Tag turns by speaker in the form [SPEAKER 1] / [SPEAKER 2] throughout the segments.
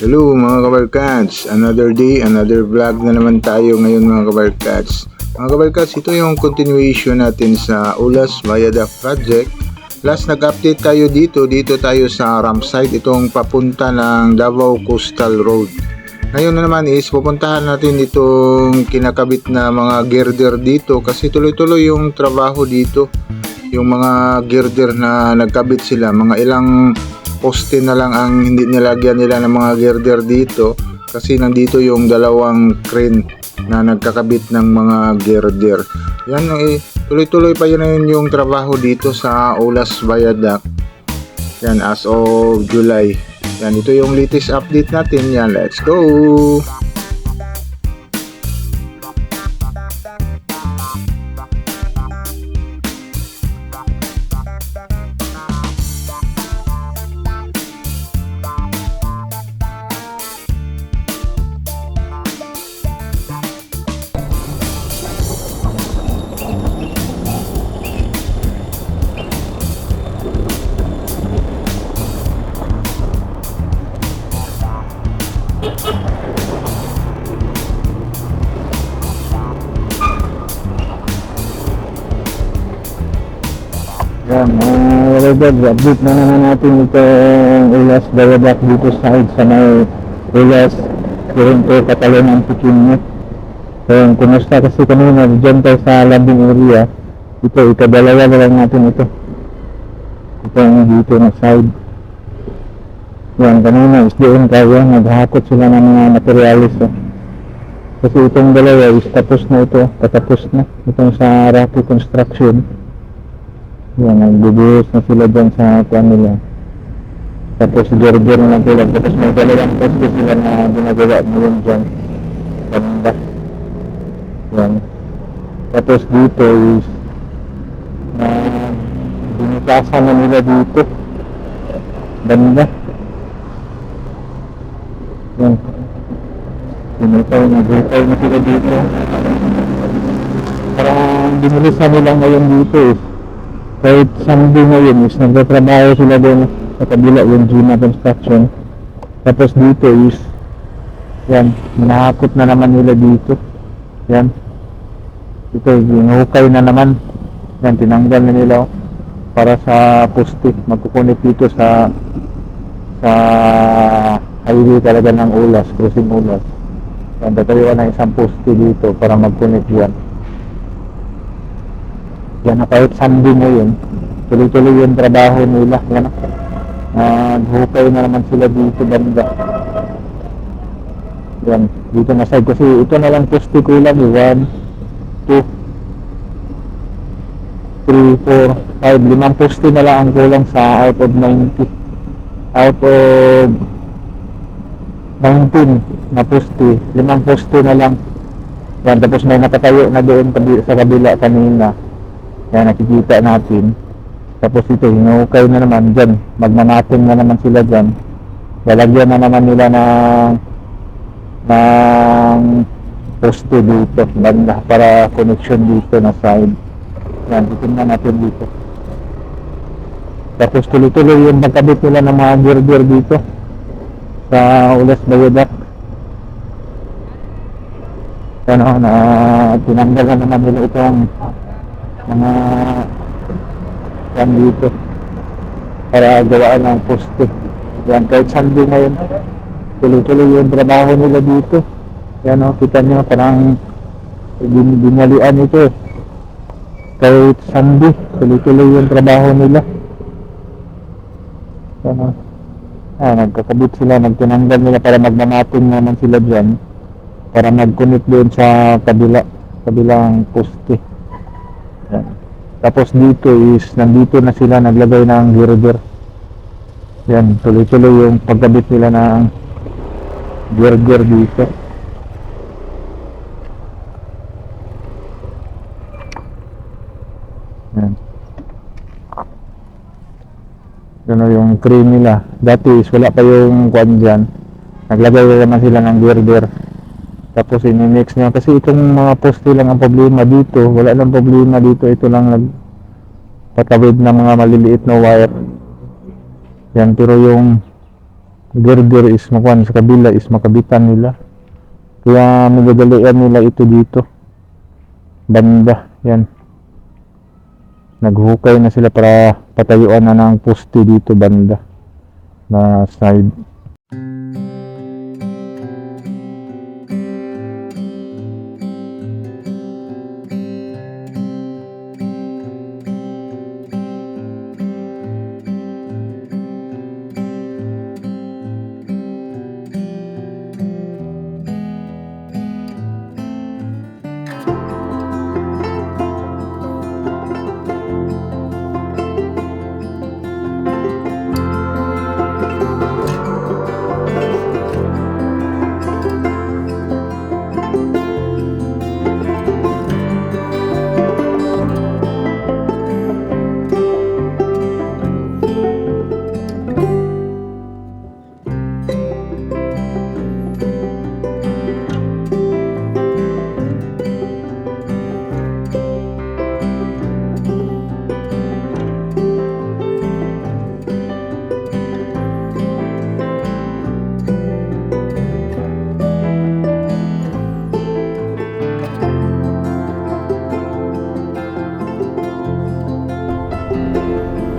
[SPEAKER 1] Hello mga kabarkats, another day, another vlog na naman tayo ngayon mga kabarkats. Mga kabarkats, ito yung continuation natin sa Ulas Viaduct Project. Last nag-update tayo dito, dito tayo sa ramp site, itong papunta ng Davao Coastal Road. Ngayon na naman is pupuntahan natin itong kinakabit na mga girder dito kasi tuloy-tuloy yung trabaho dito. Yung mga girder na nagkabit sila, mga ilang poste na lang ang hindi nilagyan nila ng mga girder dito kasi nandito yung dalawang crane na nagkakabit ng mga girder. Yan eh, tuloy-tuloy pa yun yung trabaho dito sa Ulas Viaduct. Yan as of July. Yan ito yung latest update natin. Yan, let's go.
[SPEAKER 2] Mga uh, update na naman natin itong Ulas Viaduct dito side sa may Ulas Toronto, Catalan, Puchinyo. So, kumusta kasi kanina, dyan tayo sa landing area. Ito, ikadalawa na lang natin ito. Ito yung dito na side. Yan, kanina is doon tayo, naghakot sila ng mga materialis. Oh. Kasi itong dalawa is tapos na ito, patapos na. Itong sa Rocky Construction. Yan, nagbubuhos na sila dyan sa kwan nila. Tapos gerger na sila. Tapos may dalawang poste sila na ginagawa ngayon dyan. Ganda. Yan. Tapos dito is na binutasan na nila dito. Banda. Yan. Binutaw na, binutaw na sila dito. Parang binulisan nila ngayon dito eh kahit Sunday ngayon is nagtatrabaho sila doon sa kabila yung Gina Construction. Tapos dito is yan, nahakot na naman nila dito. Yan. Ito hinukay na naman. Yan, tinanggal na nila oh, para sa poste. Magkukunik dito sa sa highway talaga ng ulas, crossing ulas. Yan, tatayuan na isang poste dito para magkunik yan yan na kahit Sunday ngayon, tuloy-tuloy yung trabaho nila. Yan na. Naghukay na naman sila dito banda. Yan, dito na side. Kasi ito na lang poste ko lang eh. 1, 2, 3, 4, 5, limang poste na lang ang kulang sa out of 90. Out of 19 na poste. Limang poste na lang. Yan, tapos may nakatayo na doon sa kabila kanina. Yan, nakikita natin. Tapos ito, hinukay na naman dyan. Magmamating na naman sila dyan. Lalagyan na naman nila ng ng poste dito. Banda para connection dito na side. Yan, titignan natin dito. Tapos tuloy-tuloy yung magkabit nila ng mga girder dito sa Ulas Bayodak. Ano, na tinanggal na naman nila itong mga yan dito para gawaan ng poste. Yan kahit Sunday ngayon tuloy-tuloy yung trabaho nila dito. Yan o kita nyo parang bin binalian ito. Kahit Sunday tuloy-tuloy yung trabaho nila. Yan o ah, nagkakabit sila nagtinanggal nila para magmamapping naman sila dyan. Para mag-connect doon sa kabila kabilang poste Tapos dito is nandito na sila naglagay ng girder. Yan, tuloy-tuloy yung pagkabit nila ng girder dito. Yan. Ano yung crane nila. Dati is wala pa yung kwan dyan. Naglagay naman sila ng girder. Tapos ini-mix niya kasi itong mga poste lang ang problema dito. Wala lang problema dito. Ito lang nag patawid ng mga maliliit na wire. Yan pero yung girder is makuha sa kabila is makabitan nila. Kaya magdadalian nila ito dito. Banda. Yan. Naghukay na sila para patayuan na ng poste dito banda. Na side.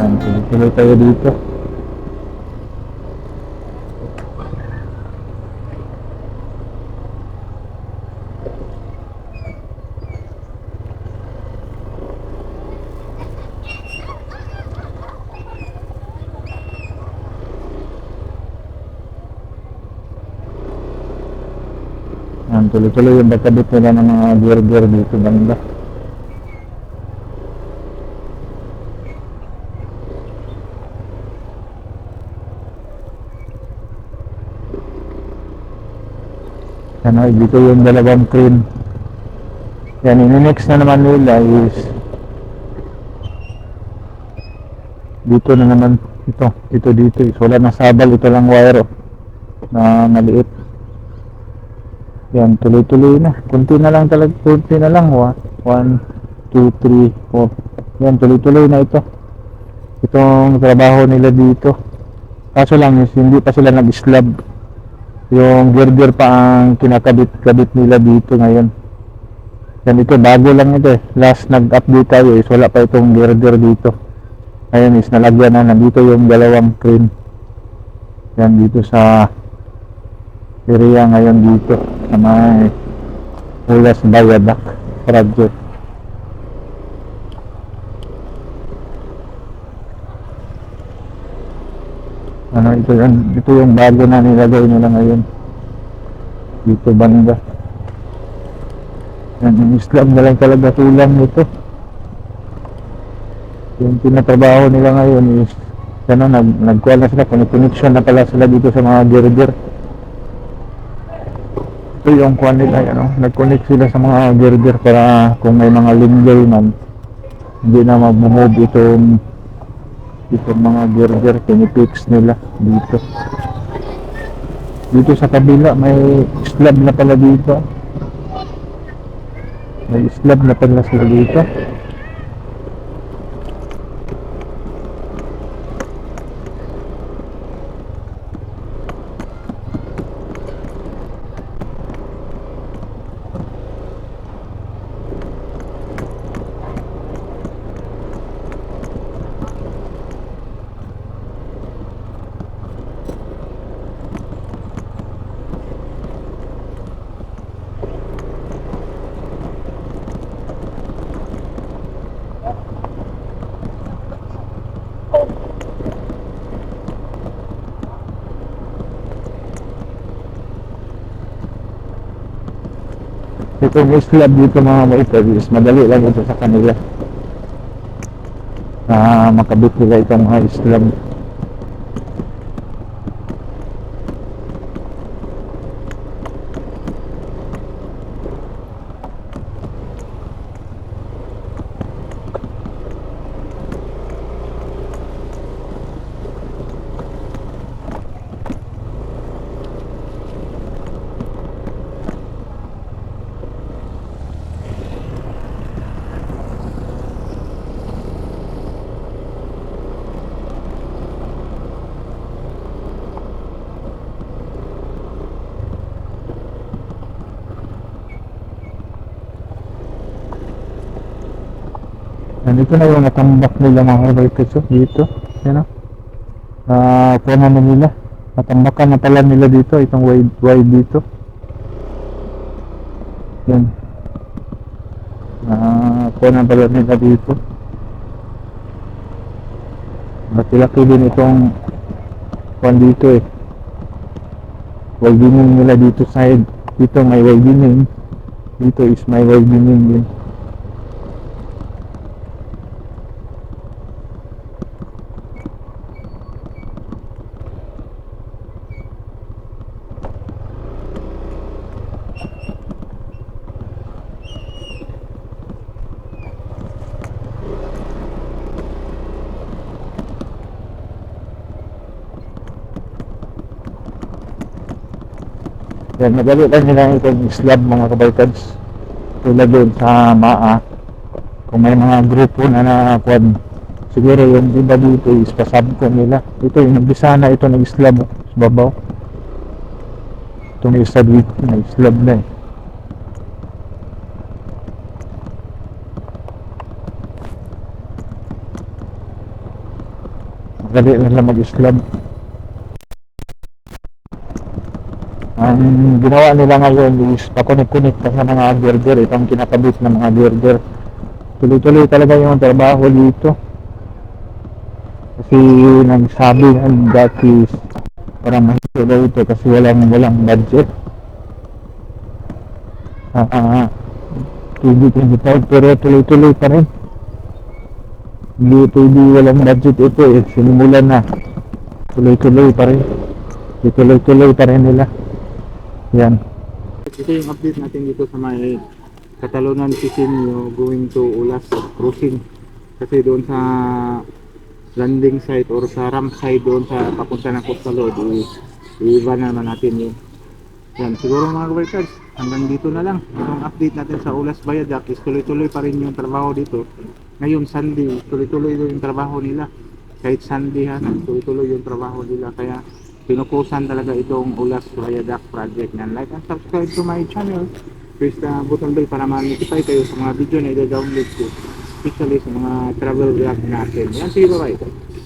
[SPEAKER 2] Yan, tuloy tayo dito. Yan, tuloy-tuloy yung bakabit nila ng mga gear-gear dito banda. Ano, dito yung dalawang crane. Yan, ini-next na naman nila is dito na naman ito, ito dito is wala na sabal, ito lang wire oh, na maliit. Yan, tuloy-tuloy na. Kunti na lang talaga, kunti na lang. 1, 2, 3, 4. Yan, tuloy-tuloy na ito. Itong trabaho nila dito. Kaso lang, is hindi pa sila nag-slab yung girder pa ang kinakabit-kabit nila dito ngayon. Yan ito bago lang ito eh. Last nag-update tayo is wala pa itong girder dito. Ngayon is nalagyan na nandito yung dalawang crane yan dito sa area ngayon dito sa may Ulas Bayadak project ano ito yan ito yung bago na nilagay nila ngayon. Dito banda. Yan yung Islam na lang talaga tulang nito. Yung tinatrabaho nila ngayon is ano, nag, nagkuha na sila connection na pala sila dito sa mga girder. Ito yung kuha nila ano, nag-connect sila sa mga girder para kung may mga linggay man hindi na mag-move itong itong mga girder pinipix nila dito. Dito sa kabila may slab na pala dito. May slab na pala sila dito Itong slab dito mga maitor is madali lang ito sa kanila. Na makabit nila itong mga slab Nandito na yung natambak nila mga kabarkas oh, dito. Yan o. Ah, kuha na nila. Natambakan na pala nila dito, itong wide, wide dito. Yan. Ah, kuha na pala nila dito. Laki-laki din itong kuhan dito eh. Widening nila dito side. Dito may widening. Dito is may widening din. Yan, madali lang nila itong slab mga kabarkads. Tulad doon sa MAA. Kung may mga grupo na nakuhan, siguro yung iba dito is pasab ko nila. Ito yung nagbisa na ito nag-slab sa babaw. Ito may isa dito, nag-slab na eh. Lang lang mag-slab. Ang ginawa nila ngayon is pakunik-kunik pa sa mga girder, itong kinakabit ng mga girder. Tuloy-tuloy talaga yung trabaho dito. Kasi nagsabi ng dati parang mahirap ito kasi walang walang budget. Ah, ah, 2025 pero tuloy-tuloy pa rin. Hindi pwede walang budget ito eh. Sinimulan na. Tuloy-tuloy pa rin. Tuloy-tuloy pa rin nila. Yan.
[SPEAKER 1] Ito yung update natin dito sa may Catalonan Pisinio going to Ulas Cruising. Kasi doon sa landing site or sa ramp site doon sa papunta ng Costa i- i-iba naman natin yun. Yan, siguro mga kabarkads, hanggang dito na lang. Itong update natin sa Ulas Bayadak is tuloy-tuloy pa rin yung trabaho dito. Ngayon, Sunday, tuloy-tuloy yung trabaho nila. Kahit Sunday ha, tuloy-tuloy yung trabaho nila. Kaya pinukusan talaga itong Ulas Viaduct project yan. Like and subscribe to my channel. Press the button bell para ma-notify kayo sa mga video na i-download ko. Especially sa mga travel vlog natin. Yan, sige bye-bye.